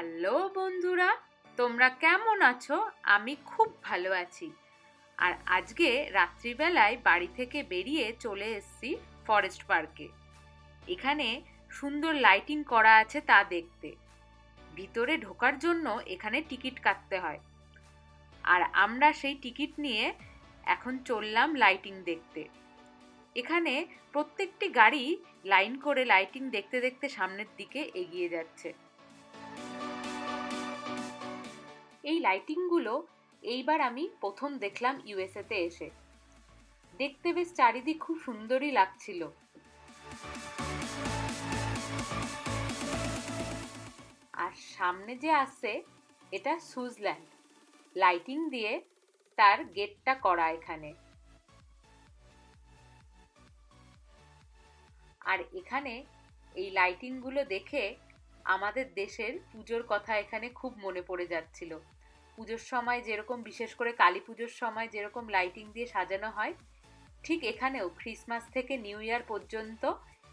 Hello বন্ধুরা, তোমরা কেমন আছো? আমি খুব ভালো আছি। আর আজকে রাত্রিবেলায় বাড়ি থেকে বেরিয়ে চলে এসছি ফরেস্ট পার্কে এখানে সুন্দর লাইটিং করা আছে তা দেখতে। ভিতরে ঢোকার জন্য এখানে টিকিট কাটতে হয়। আর আমরা সেই টিকিট নিয়ে এখন চললাম লাইটিং দেখতে। এখানে প্রত্যেকটি গাড়ি লাইন করে লাইটিং দেখতে দেখতে সামনের দিকে এগিয়ে যাচ্ছে। এই লাইটিংগুলো এইবার আমি প্রথম দেখলাম ইউএসএতে এসে। দেখতে বেশ চারিদিক খুব সুন্দরই লাগছিল। আর সামনে যে আসছে এটা সুইজারল্যান্ড লাইটিং দিয়ে তার গেটটা করা এখানে। আর এখানে এই লাইটিংগুলো দেখে আমাদের দেশের পুজোর কথা এখানে খুব মনে পড়ে যাচ্ছিল। পুজোর সময় যেরকম, বিশেষ করে কালী পুজোর সময় যেরকম লাইটিং দিয়ে সাজানো হয়, ঠিক এখানেও ক্রিসমাস থেকে নিউ ইয়ার পর্যন্ত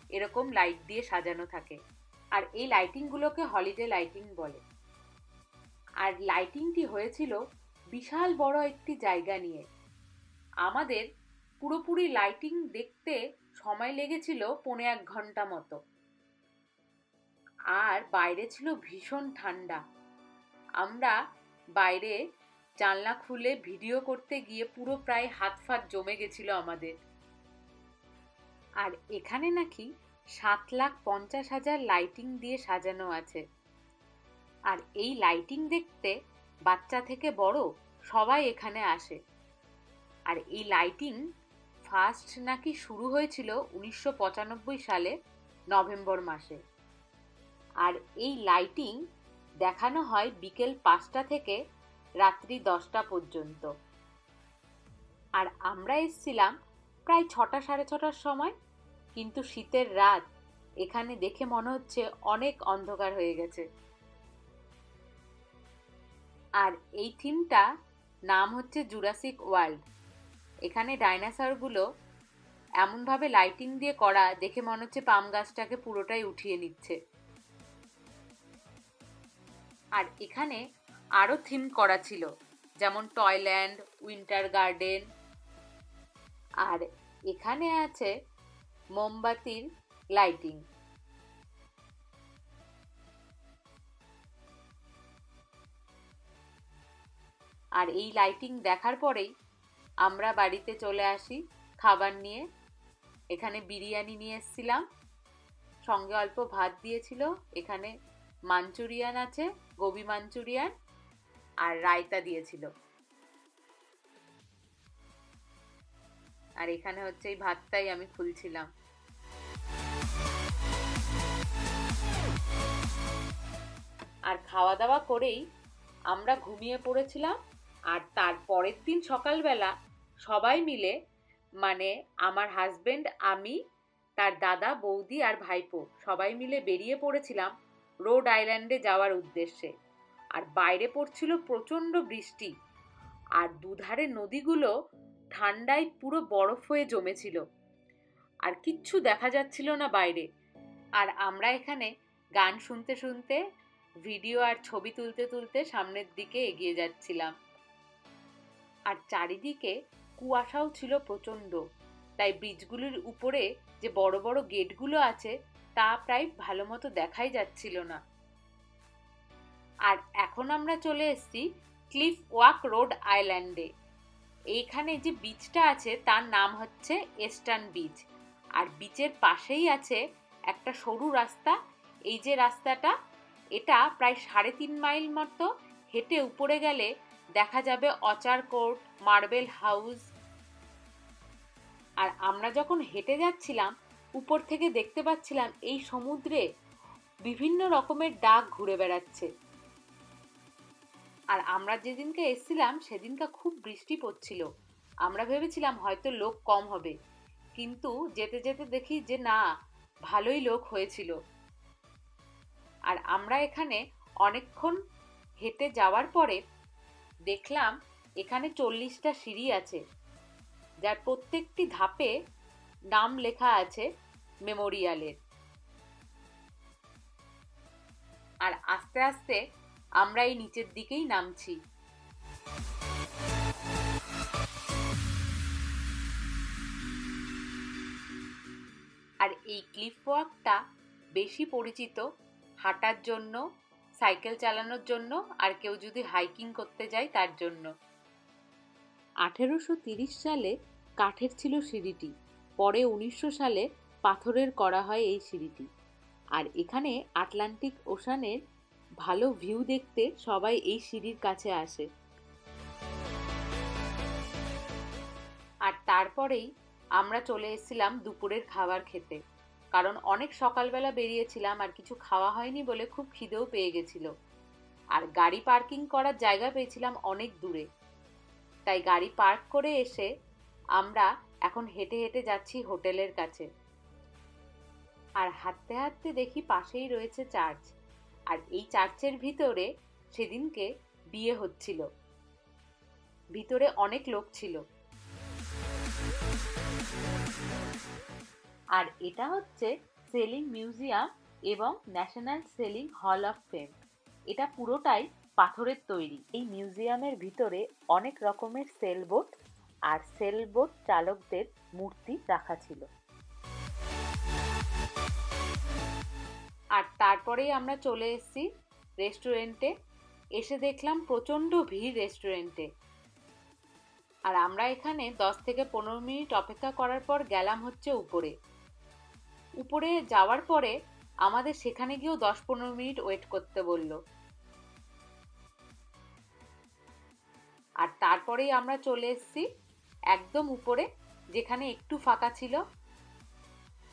এরকম লাইট দিয়ে সাজানো থাকে। আর এই লাইটিংগুলোকে হলিডে লাইটিং বলে। আর লাইটিংটি হয়েছিল বিশাল বড় একটি জায়গা নিয়ে। আমাদের পুরোপুরি লাইটিং দেখতে সময় লেগেছিল পৌনে এক ঘণ্টা মতো। আর বাইরে ছিল ভীষণ ঠান্ডা। আমরা বাইরে জানলা খুলে ভিডিও করতে গিয়ে পুরো প্রায় হাত ফাত জমে গেছিল আমাদের। আর এখানে নাকি সাত লাখ পঞ্চাশ হাজার লাইটিং দিয়ে সাজানো আছে। আর এই লাইটিং দেখতে বাচ্চা থেকে বড় সবাই এখানে আসে। আর এই লাইটিং ফার্স্ট নাকি শুরু হয়েছিল উনিশশো পঁচানব্বই সালে নভেম্বর মাসে। আর এই লাইটিং দেখানো হয় বিকেল পাঁচটা থেকে রাত্রি দশটা পর্যন্ত। আর আমরা এসছিলাম প্রায় ছটা সাড়ে ছটার সময়, কিন্তু শীতের রাত এখানে দেখে মনে হচ্ছে অনেক অন্ধকার হয়ে গেছে। আর এই থিমটা নাম হচ্ছে জুরাসিক ওয়ার্ল্ড। এখানে ডাইনোসরগুলো এমনভাবে লাইটিং দিয়ে করা দেখে মনে হচ্ছে পাম গাছটাকে পুরোটাই উঠিয়ে নিচ্ছে। আর এখানে আরও থিম করা ছিল, যেমন টয়ল্যান্ড উইন্টার গার্ডেন আর এখানে আছে মোমবাতির লাইটিং আর এই লাইটিং দেখার পরেই আমরা বাড়িতে চলে আসি খাবার নিয়ে। এখানে বিরিয়ানি নিয়ে এসেছিলাম, সঙ্গে অল্প ভাত দিয়েছিল, এখানে মাঞ্চুরিয়ান আছে, গোবি মাঞ্চুরিয়ান আর রায়তা দিয়েছিল। আর এখানে হচ্ছে এই ভাতটাই আমি খুলছিলাম। আর খাওয়া দাওয়া করেই আমরা ঘুমিয়ে পড়েছিলাম, আর তার পরের দিন সকালবেলা সবাই মিলে মানে আমার হাজবেন্ড আমি, তার দাদা, বৌদি আর ভাইপো সবাই মিলে বেরিয়ে পড়েছিলাম রোড আইল্যান্ডে যাওয়ার উদ্দেশ্যে। আর বাইরে পড়ছিল প্রচণ্ড বৃষ্টি। আর দুধারে নদীগুলো ঠান্ডায় পুরো বরফ হয়ে জমেছিল। আর কিচ্ছু দেখা যাচ্ছিল না বাইরে। আর আমরা এখানে গান শুনতে শুনতে, ভিডিও আর ছবি তুলতে তুলতে সামনের দিকে এগিয়ে যাচ্ছিলাম। আর চারিদিকে কুয়াশাও ছিল প্রচণ্ড। তাই ব্রিজগুলির উপরে যে বড় বড় গেটগুলো আছে তা প্রায় ভালো মতো দেখাই যাচ্ছিল না। আর এখন আমরা চলে এসেছি ক্লিফ ওয়াক রোড আইল্যান্ডে। এইখানে যে বিচটা আছে, তার নাম হচ্ছে এস্টার্ন বিচ আর বিচের পাশেই আছে একটা সরু রাস্তা। এই যে রাস্তাটা, এটা প্রায় সাড়ে তিন মাইল মতো হেঁটে উপরে গেলে দেখা যাবে অচার কোর্ট, মার্বেল হাউস। আর আমরা যখন হেঁটে যাচ্ছিলাম উপর থেকে দেখতে পাচ্ছিলাম এই সমুদ্রে বিভিন্ন রকমের ডাক ঘুরে বেড়াচ্ছে। আর আমরা যেদিনকে এসছিলাম সেদিনকা খুব বৃষ্টি পড়ছিল। আমরা ভেবেছিলাম হয়তো লোক কম হবে। কিন্তু যেতে যেতে দেখি যে না, ভালোই লোক হয়েছিল। আর আমরা এখানে অনেকক্ষণ হেঁটে যাওয়ার পরে দেখলাম এখানে চল্লিশটা সিঁড়ি আছে, যার প্রত্যেকটি ধাপে নাম লেখা আছে মেমোরিয়ালের। আর আস্তে আস্তে আমরা এই নিচের দিকেই নামছি। আর এই ক্লিফ ওয়াকটা বেশি পরিচিত হাঁটার জন্য, সাইকেল চালানোর জন্য, আর কেউ যদি হাইকিং করতে যায় তার জন্য। আঠেরোশো সালে কাঠের ছিল সিঁড়িটি। পরে উনিশশো সালে পাথরের করা হয় এই সিঁড়িটি। আর এখানে আটলান্টিক ওশানের ভালো ভিউ দেখতে সবাই এই সিঁড়ির কাছে আসে। আর তারপরেই আমরা চলে এসেছিলাম দুপুরের খাবার খেতে। কারণ অনেক সকালবেলা বেরিয়েছিলাম আর কিছু খাওয়া হয়নি বলে খুব খিদেও পেয়ে গেছিল। আর গাড়ি পার্কিং করার জায়গা পেয়েছিলাম অনেক দূরে। তাই গাড়ি পার্ক করে এসে আমরা এখন হেঁটে হেঁটে যাচ্ছি হোটেলের কাছে। আর হাঁটতে হাঁটতে দেখি পাশেই রয়েছে চার্চ। আর এই চার্চের ভিতরে সেদিনকে বিয়ে হচ্ছিল। ভিতরে অনেক লোক ছিল। আর এটা হচ্ছে সেলিং মিউজিয়াম এবং National Sailing Hall of Fame. এটা পুরোটাই পাথরের তৈরি। এই মিউজিয়ামের ভিতরে অনেক রকমের সেলবোট আর সেলবোট চালকদের মূর্তি রাখা ছিল। আর তারপরেই আমরা চলে এসেছি রেস্টুরেন্টে। এসে দেখলাম প্রচণ্ড ভিড় রেস্টুরেন্টে। আর আমরা এখানে দশ থেকে পনেরো মিনিট অপেক্ষা করার পর গেলাম হচ্ছে উপরে। উপরে যাওয়ার পরে আমাদের সেখানে গিয়েও দশ পনেরো মিনিট ওয়েট করতে বলল। আর তারপরেই আমরা চলে এসেছি একদম উপরে, যেখানে একটু ফাঁকা ছিল।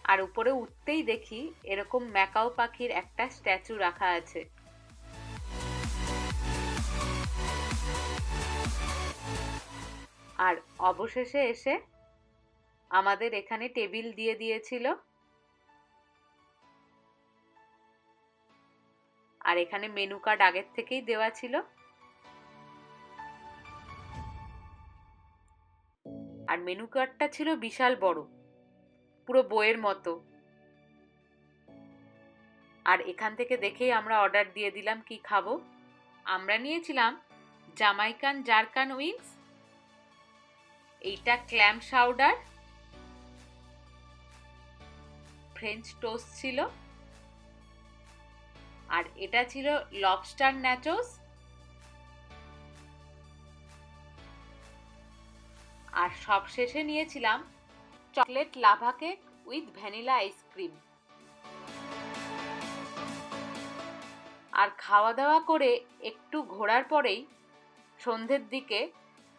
আর উপরে উঠতেই দেখি এরকম ম্যাকাও পাখির একটা স্ট্যাচু রাখা আছে। আর অবশেষে এসে আমাদের এখানে টেবিল দিয়ে দিয়েছিল। আর এখানে মেনু কার্ড আগের থেকেই দেওয়া ছিল। আর মেনু কার্ডটা ছিল বিশাল বড়। পুরো বইয়ের মতো। আর এখান থেকে দেখেই আমরা অর্ডার দিয়ে দিলাম, কি খাব? আমরা নিয়েছিলাম জামাইকান জারকান উইংস এইটা ক্ল্যাম শাউডার ফ্রেঞ্চ টোস্ট ছিল, আর এটা ছিল লবস্টার ন্যাচোস আর সব শেষে নিয়েছিলাম chocolate lava cake with vanilla ice cream আর খাওয়া দাওয়া করে একটু ঘোরার পরেই সন্ধ্যের দিকে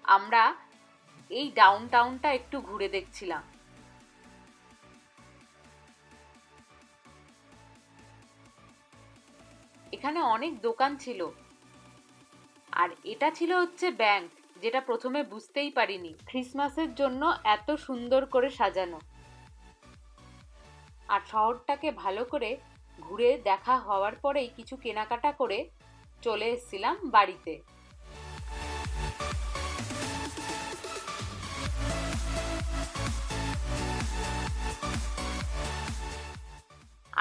আমরা এই ডাউন টাউনটা একটু ঘুরে দেখছিলাম। এখানে অনেক দোকান ছিল। আর এটা ছিল হচ্ছে ব্যাংক যেটা প্রথমে বুঝতেই পারিনি ক্রিসমাসের জন্য এত সুন্দর করে সাজানো। আর শহরটাকে ভালো করে ঘুরে দেখা হওয়ার পরেই কিছু কেনাকাটা করে চলে এসেছিলাম বাড়িতে।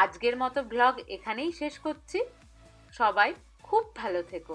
আজকের মতো ব্লগ এখানেই শেষ করছি। সবাই খুব ভালো থেকো।